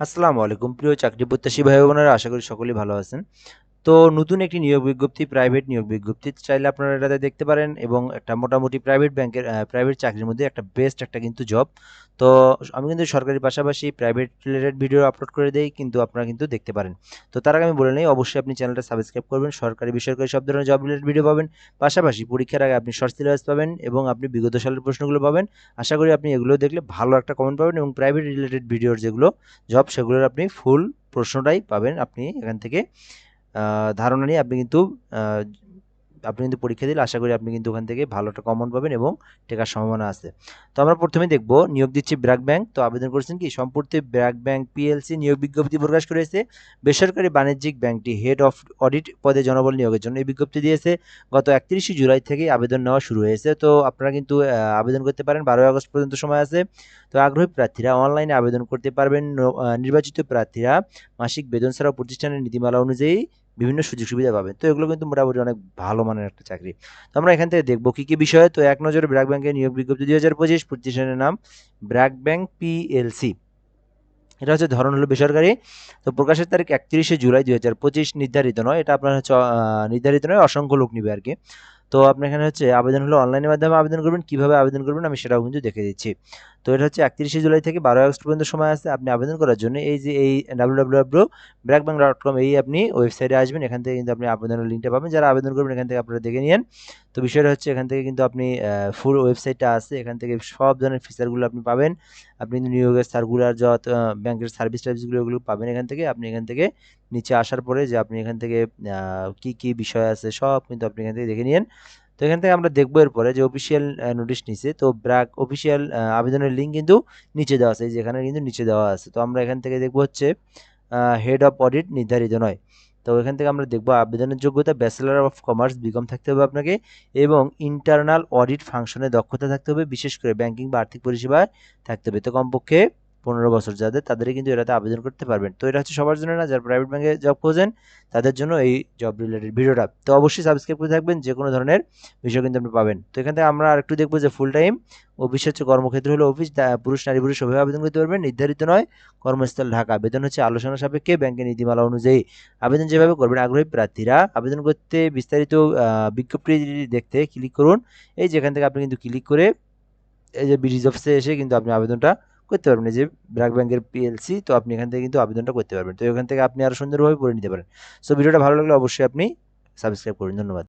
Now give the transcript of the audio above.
আসসালামু আলাইকুম। প্রিয় চাকরি প্রত্যাশী ভাই বোনেরা আশা করি সকলেই ভালো আছেন। তো নতুন একটি নিয়োগ বিজ্ঞপ্তি প্রাইভেট নিয়োগ বিজ্ঞপ্তি চাইলে আপনারা এটাতে দেখতে পারেন এবং একটা মোটামুটি প্রাইভেট ব্যাংকের প্রাইভেট চাকরির মধ্যে একটা বেস্ট একটা কিন্তু জব তো আমি কিন্তু সরকারি পাশাপাশি প্রাইভেট রিলেটেড ভিডিও আপলোড করে দেই, কিন্তু আপনারা কিন্তু দেখতে পারেন। তো তার আগে আমি বলে নিই, অবশ্যই আপনি চ্যানেলটা সাবস্ক্রাইব করবেন, সরকারি, বেসরকারি সব ধরনের জব রিলেটেড ভিডিও পাবেন। পাশাপাশি পরীক্ষার আগে আপনি শর্ট সিলেবাস পাবেন এবং আপনি বিগত সালের প্রশ্নগুলো পাবেন। আশা করি আপনি এগুলো দেখলে ভালো একটা কমেন্ট পাবেন এবং প্রাইভেট রিলেটেড ভিডিওর যেগুলো জব সেগুলোর আপনি ফুল প্রশ্নটাই পাবেন। আপনি এখান থেকে ধারণা নিয়ে আপনি কিন্তু আপনি কিন্তু পরীক্ষা দিলে আশা করি আপনি কিন্তু ওখান থেকে ভালো একটা কমন পাবেন এবং টেকার সম্ভাবনা আছে। তো আমরা প্রথমে দেখব, নিয়োগ দিচ্ছি ব্র্যাক ব্যাংক। তো আবেদন করেছেন কি? সম্প্রতি ব্র্যাক ব্যাংক পিএলসি নিয়োগ বিজ্ঞপ্তি প্রকাশ করেছে। বেসরকারি বাণিজ্যিক ব্যাংকটি হেড অফ অডিট পদে জনবল নিয়োগের জন্য এই বিজ্ঞপ্তি দিয়েছে। গত একত্রিশে জুলাই থেকে আবেদন নেওয়া শুরু হয়েছে। তো আপনারা কিন্তু আবেদন করতে পারেন। বারোই আগস্ট পর্যন্ত সময় আছে। তো আগ্রহী প্রার্থীরা অনলাইনে আবেদন করতে পারবেন। নির্বাচিত প্রার্থীরা মাসিক বেতন ছাড়াও প্রতিষ্ঠানের নীতিমালা অনুযায়ী বিভিন্ন সুযোগ সুবিধা পাবেন তো এগুলো কিন্তু মোটামুটি অনেক ভালো মানের একটা চাকরি। তো আমরা এখান থেকে দেখব কী কি বিষয়। তো এক নজরে ব্র্যাক ব্যাংকের নিয়োগ বিজ্ঞপ্তি দুই হাজার পঁচিশ প্রতিষ্ঠানের নাম ব্র্যাক ব্যাংক পিএলসি এটা হচ্ছে ধরন হলো বেসরকারি। তো প্রকাশের তারিখ একত্রিশে জুলাই দুই হাজার পঁচিশ, নির্ধারিত নয়। এটা আপনার হচ্ছে নির্ধারিত নয়, অসংখ্য লোক নিবে আর কি তো আপনি এখানে হচ্ছে আবেদন হলো অনলাইনের মাধ্যমে আবেদন করবেন। কীভাবে আবেদন করবেন আমি সেটাও কিন্তু দেখে দিচ্ছি। তো এটা হচ্ছে একত্রিশে জুলাই থেকে বারো আগস্ট পর্যন্ত সময় আছে। আপনি আবেদন করার জন্য এই যে এই W W W BRAC bank dot com এই আপনি ওয়েবসাইটে আসবেন। এখান থেকে কিন্তু আপনি আবেদনের লিঙ্কটা পাবেন। যারা আবেদন করবেন, এখান থেকে আপনারা দেখে নিন তো বিষয়টা হচ্ছে এখান থেকে কিন্তু আপনি ফুল ওয়েবসাইটটা আছে। এখান থেকে সব ধরনের ফিচারগুলো আপনি পাবেন। আপনি কিন্তু নিয়োগের সার্কুলার যত ব্যাংকের সার্ভিস টার্ভিসগুলো এগুলো পাবেন এখান থেকে। আপনি এখান থেকে নিচে আসার পরে যে আপনি এখান থেকে কি কি বিষয় আছে সব কিন্তু আপনি এখান থেকে দেখে নিন তো এখান থেকে আমরা দেখব এরপরে যে অফিসিয়াল নোটিশ নিচে তো ব্র্যাক অফিসিয়াল আবেদনের লিঙ্ক কিন্তু নিচে দেওয়া আছে। যেখানে কিন্তু নিচে দেওয়া আছে। তো আমরা এখান থেকে দেখব হচ্ছে হেড অফ অডিট নির্ধারিত নয়। তো এখান থেকে আমরা দেখব আবেদনের যোগ্যতা ব্যাচেলার অফ কমার্স বিকম থাকতে হবে আপনাকে এবং ইন্টারনাল অডিট ফাংশনে দক্ষতা থাকতে হবে। বিশেষ করে ব্যাংকিং বা আর্থিক পরিষেবায় থাকতে হবে। তো কমপক্ষে পনেরো বছর যাদের, তাদেরই কিন্তু এটাতে আবেদন করতে পারবেন। তো এটা হচ্ছে সবার জন্য না, যারা প্রাইভেট ব্যাংকে জব খোঁজেন, তাদের জন্য এই জব রিলেটেড ভিডিওটা। তো অবশ্যই সাবস্ক্রাইব করে থাকবেন যে কোনো ধরনের বিষয় কিন্তু আপনি পাবেন। তো এখান থেকে আমরা আরেকটু দেখব যে ফুল টাইম অফিস হচ্ছে কর্মক্ষেত্র হলো অফিস পুরুষ নারী পুরুষ সবাই আবেদন করতে পারবেন, নির্ধারিত নয়, কর্মস্থল ঢাকা। বেতন হচ্ছে আলোচনা সাপেক্ষে ব্যাংকের নীতিমালা অনুযায়ী। আবেদন যেভাবে করবেন, আগ্রহী প্রার্থীরা আবেদন করতে বিস্তারিত বিজ্ঞপ্তি দেখতে ক্লিক করুন। এই যেখান থেকে আপনি কিন্তু ক্লিক করে, এই যে বিডিজ অফিসে এসে কিন্তু আপনি আবেদনটা করতে পারবেন। যে ব্র্যাক ব্যাংকের পিএলসি তো আপনি এখান থেকে কিন্তু আবেদনটা করতে পারবেন। তো এখান থেকে আপনি আরও সুন্দরভাবে পড়ে নিতে পারেন। সো ভিডিওটা ভালো লাগলে অবশ্যই আপনি সাবস্ক্রাইব করুন। ধন্যবাদ।